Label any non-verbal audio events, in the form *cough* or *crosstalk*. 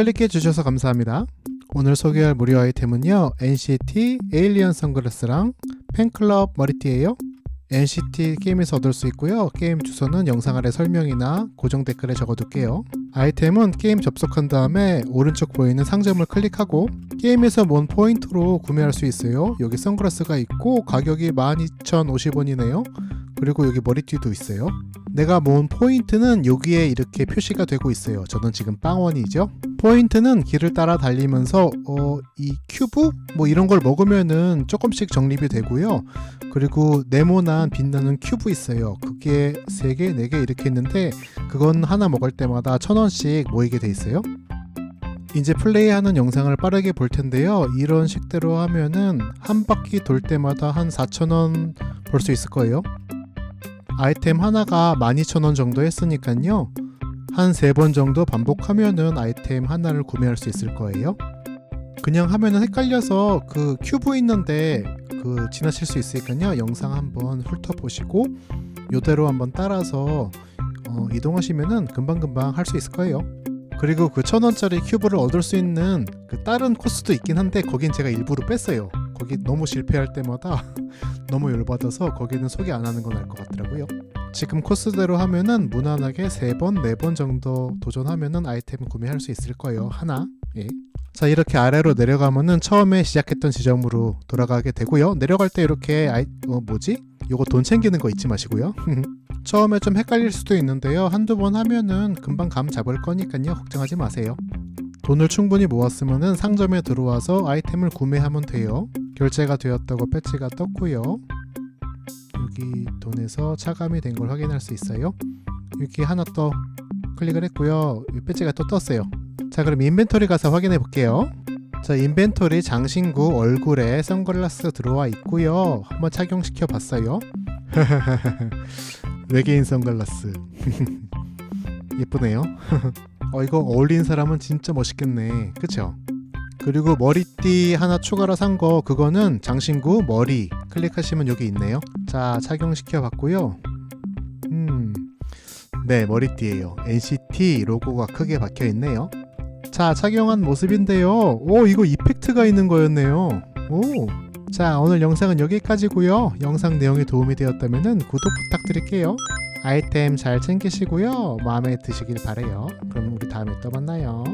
클릭해 주셔서 감사합니다. 오늘 소개할 무료 아이템은요. NCT 에일리언 선글라스랑 팬클럽 머리띠예요. NCT 게임에서 얻을 수 있고요. 게임 주소는 영상 아래 설명이나 고정 댓글에 적어둘게요. 아이템은 게임 접속한 다음에 오른쪽 보이는 상점을 클릭하고 게임에서 모은 포인트로 구매할 수 있어요. 여기 선글라스가 있고 가격이 12,050원이네요. 그리고 여기 머리띠도 있어요. 내가 모은 포인트는 여기에 이렇게 표시가 되고 있어요. 저는 지금 빵원이죠. 포인트는 길을 따라 달리면서 어, 이 큐브 뭐 이런 걸 먹으면은 조금씩 적립이 되고요. 그리고 네모난 빛나는 큐브 있어요. 그게 3개, 4개 이렇게 있는데 그건 하나 먹을 때마다 천 원씩 모이게 돼 있어요. 이제 플레이하는 영상을 빠르게 볼 텐데요. 이런 식대로 하면은 한 바퀴 돌 때마다 한 4,000원 벌 수 있을 거예요. 아이템 하나가 12,000원 정도 했으니까요. 한 세 번 정도 반복하면은 아이템 하나를 구매할 수 있을 거예요. 그냥 하면은 헷갈려서 그 큐브 있는데 그 지나칠 수 있으니까요. 영상 한번 훑어보시고 요대로 한번 따라서 어, 이동하시면은 금방금방 할 수 있을 거예요. 그리고 그 천 원짜리 큐브를 얻을 수 있는 그 다른 코스도 있긴 한데 거긴 제가 일부러 뺐어요. 거기 너무 실패할 때마다 *laughs* 너무 열받아서 거기는 소개 안 하는 건 알 것 같더라고요. 지금 코스대로 하면은 무난하게 세 번, 네번 정도 도전하면은 아이템 구매할 수 있을 거예요. 하나. 예. 자, 이렇게 아래로 내려가면은 처음에 시작했던 지점으로 돌아가게 되고요. 내려갈 때 이렇게 아이 어 뭐지? 요거 돈 챙기는 거 잊지 마시고요. *laughs* 처음에 좀 헷갈릴 수도 있는데요. 한두 번 하면은 금방 감 잡을 거니까요. 걱정하지 마세요. 돈을 충분히 모았으면은 상점에 들어와서 아이템을 구매하면 돼요. 결제가 되었다고 배지가 떴고요. 여기 돈에서 차감이 된 걸 확인할 수 있어요. 여기 하나 더 클릭을 했고요. 이 배지가 또 떴어요. 자, 그럼 인벤토리 가서 확인해 볼게요. 자, 인벤토리 장신구 얼굴에 선글라스 들어와 있고요. 한번 착용시켜 봤어요. *laughs* 외계인 선글라스. *laughs* 예쁘네요. *laughs* 어, 이거 어울리는 사람은 진짜 멋있겠네. 그쵸? 그리고 머리띠 하나 추가로 산 거 그거는 장신구 머리 클릭하시면 여기 있네요. 자 착용시켜 봤고요. 음, 네 머리띠예요. NCT 로고가 크게 박혀 있네요. 자 착용한 모습인데요. 오 이거 이펙트가 있는 거였네요. 오. 자 오늘 영상은 여기까지고요. 영상 내용이 도움이 되었다면 구독 부탁드릴게요. 아이템 잘 챙기시고요. 마음에 드시길 바래요. 그럼 우리 다음에 또 만나요.